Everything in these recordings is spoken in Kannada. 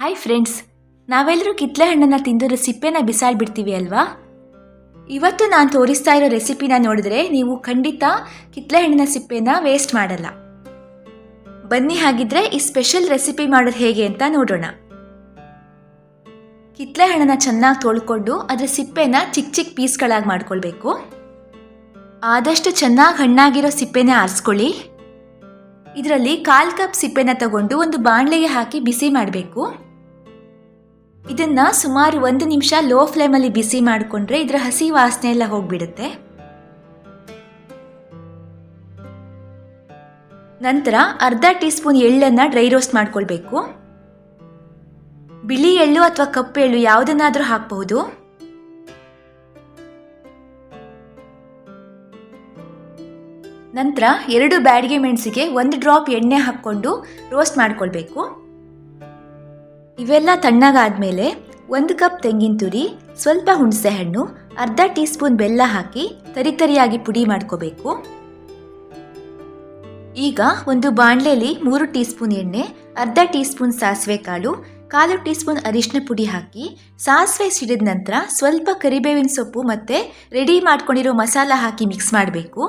ಹಾಯ್ ಫ್ರೆಂಡ್ಸ್ ನಾವೆಲ್ಲರೂ ಕಿತ್ಲೆ ಹಣ್ಣನ್ನು ತಿಂದರೆ ಸಿಪ್ಪೆನ ಬಿಸಾಡ್ಬಿಡ್ತೀವಿ ಅಲ್ವಾ? ಇವತ್ತು ನಾನು ತೋರಿಸ್ತಾ ಇರೋ ರೆಸಿಪಿನ ನೋಡಿದ್ರೆ ನೀವು ಖಂಡಿತ ಕಿತ್ಲೆ ಹಣ್ಣಿನ ಸಿಪ್ಪೆನ ವೇಸ್ಟ್ ಮಾಡಲ್ಲ. ಬನ್ನಿ ಹಾಗಿದ್ರೆ ಈ ಸ್ಪೆಷಲ್ ರೆಸಿಪಿ ಮಾಡೋದು ಹೇಗೆ ಅಂತ ನೋಡೋಣ. ಕಿತ್ಲೆ ಹಣ್ಣನ್ನ ಚೆನ್ನಾಗಿ ತೊಳ್ಕೊಂಡು ಅದರ ಸಿಪ್ಪೆನ ಚಿಕ್ಕ ಚಿಕ್ಕ ಪೀಸ್ಗಳಾಗಿ ಮಾಡ್ಕೊಳ್ಬೇಕು. ಆದಷ್ಟು ಚೆನ್ನಾಗಿ ಹಣ್ಣಾಗಿರೋ ಸಿಪ್ಪೆನೇ ಆರಿಸ್ಕೊಳ್ಳಿ. ಇದರಲ್ಲಿ ಕಾಲ್ ಕಪ್ ಸಿಪ್ಪೆನ ತಗೊಂಡು ಒಂದು ಬಾಣಲೆಗೆ ಹಾಕಿ ಬಿಸಿ ಮಾಡಬೇಕು. ಇದನ್ನ ಸುಮಾರು ಒಂದು ನಿಮಿಷ ಲೋ ಫ್ಲೇಮಲ್ಲಿ ಬಿಸಿ ಮಾಡಿಕೊಂಡ್ರೆ ಇದರ ಹಸಿ ವಾಸನೆ ಎಲ್ಲ ಹೋಗ್ಬಿಡುತ್ತೆ. ನಂತರ ಅರ್ಧ ಟೀ ಸ್ಪೂನ್ ಎಳ್ಳನ್ನು ಡ್ರೈ ರೋಸ್ಟ್ ಮಾಡ್ಕೊಳ್ಬೇಕು. ಬಿಳಿ ಎಳ್ಳು ಅಥವಾ ಕಪ್ಪು ಎಳ್ಳು ಯಾವುದನ್ನಾದರೂ ಹಾಕಬಹುದು. ನಂತರ ಎರಡು ಬ್ಯಾಡಿಗೆ ಮೆಣಸಿಗೆ ಒಂದು ಡ್ರಾಪ್ ಎಣ್ಣೆ ಹಾಕ್ಕೊಂಡು ರೋಸ್ಟ್ ಮಾಡ್ಕೊಳ್ಬೇಕು. ಇವೆಲ್ಲ ತಣ್ಣಗಾದ್ಮೇಲೆ ಒಂದು ಕಪ್ ತೆಂಗಿನ ತುರಿ, ಸ್ವಲ್ಪ ಹುಣಸೆ ಹಣ್ಣು, ಅರ್ಧ ಟೀ ಸ್ಪೂನ್ ಬೆಲ್ಲ ಹಾಕಿ ತರಿತರಿಯಾಗಿ ಪುಡಿ ಮಾಡ್ಕೋಬೇಕು. ಈಗ ಒಂದು ಬಾಣಲೆಯಲ್ಲಿ ಮೂರು ಟೀ ಸ್ಪೂನ್ ಎಣ್ಣೆ, ಅರ್ಧ ಟೀ ಸ್ಪೂನ್ ಸಾಸಿವೆ ಕಾಳು, ಕಾಲು ಟೀ ಸ್ಪೂನ್ ಅರಿಶಿನ ಪುಡಿ ಹಾಕಿ ಸಾಸಿವೆ ಸಿಡಿದ ನಂತರ ಸ್ವಲ್ಪ ಕರಿಬೇವಿನ ಸೊಪ್ಪು ಮತ್ತು ರೆಡಿ ಮಾಡ್ಕೊಂಡಿರೋ ಮಸಾಲ ಹಾಕಿ ಮಿಕ್ಸ್ ಮಾಡಬೇಕು.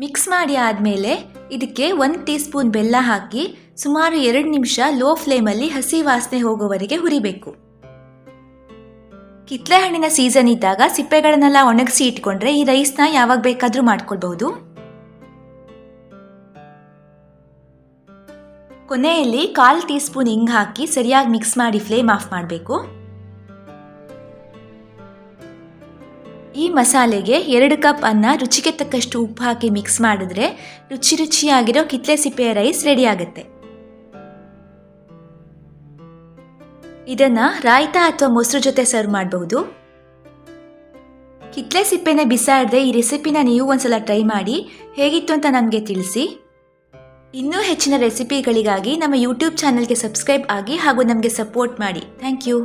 ಮಿಕ್ಸ್ ಮಾಡಿ ಆದಮೇಲೆ ಇದಕ್ಕೆ ಒಂದು ಟೀ ಸ್ಪೂನ್ ಬೆಲ್ಲ ಹಾಕಿ ಸುಮಾರು ಎರಡು ನಿಮಿಷ ಲೋ ಫ್ಲೇಮಲ್ಲಿ ಹಸಿ ವಾಸನೆ ಹೋಗುವವರೆಗೆ ಹುರಿಬೇಕು. ಕಿತ್ಲೆ ಹಣ್ಣಿನ ಸೀಸನ್ ಇದ್ದಾಗ ಸಿಪ್ಪೆಗಳನ್ನೆಲ್ಲ ಒಣಗಿಸಿ ಇಟ್ಕೊಂಡ್ರೆ ಈ ರೈಸ್ನ ಯಾವಾಗ ಬೇಕಾದರೂ ಮಾಡ್ಕೊಳ್ಬಹುದು. ಕೊನೆಯಲ್ಲಿ ಕಾಲು ಟೀ ಸ್ಪೂನ್ ಹಿಂಗೆ ಹಾಕಿ ಸರಿಯಾಗಿ ಮಿಕ್ಸ್ ಮಾಡಿ ಫ್ಲೇಮ್ ಆಫ್ ಮಾಡಬೇಕು. ಈ ಮಸಾಲೆಗೆ ಎರಡು ಕಪ್ ಅನ್ನ ರುಚಿಗೆ ತಕ್ಕಷ್ಟು ಉಪ್ಪು ಹಾಕಿ ಮಿಕ್ಸ್ ಮಾಡಿದ್ರೆ ರುಚಿ ರುಚಿಯಾಗಿರೋ ಕಿತ್ಲೆ ಸಿಪ್ಪೆಯ ರೈಸ್ ರೆಡಿ ಆಗುತ್ತೆ. ಇದನ್ನ ರಾಯ್ತಾ ಅಥವಾ ಮೊಸರು ಜೊತೆ ಸರ್ವ್ ಮಾಡಬಹುದು. ಕಿತ್ಲೆ ಸಿಪ್ಪೆನ ಬಿಸಾಡದೆ ಈ ರೆಸಿಪಿನ ನೀವು ಒಂದ್ಸಲ ಟ್ರೈ ಮಾಡಿ ಹೇಗಿತ್ತು ಅಂತ ನನಗೆ ತಿಳಿಸಿ. ಇನ್ನೂ ಹೆಚ್ಚಿನ ರೆಸಿಪಿಗಳಿಗಾಗಿ ನಮ್ಮ ಯೂಟ್ಯೂಬ್ ಚಾನಲ್ಗೆ ಸಬ್ಸ್ಕ್ರೈಬ್ ಆಗಿ ಹಾಗೂ ನಮಗೆ ಸಪೋರ್ಟ್ ಮಾಡಿ. Thank you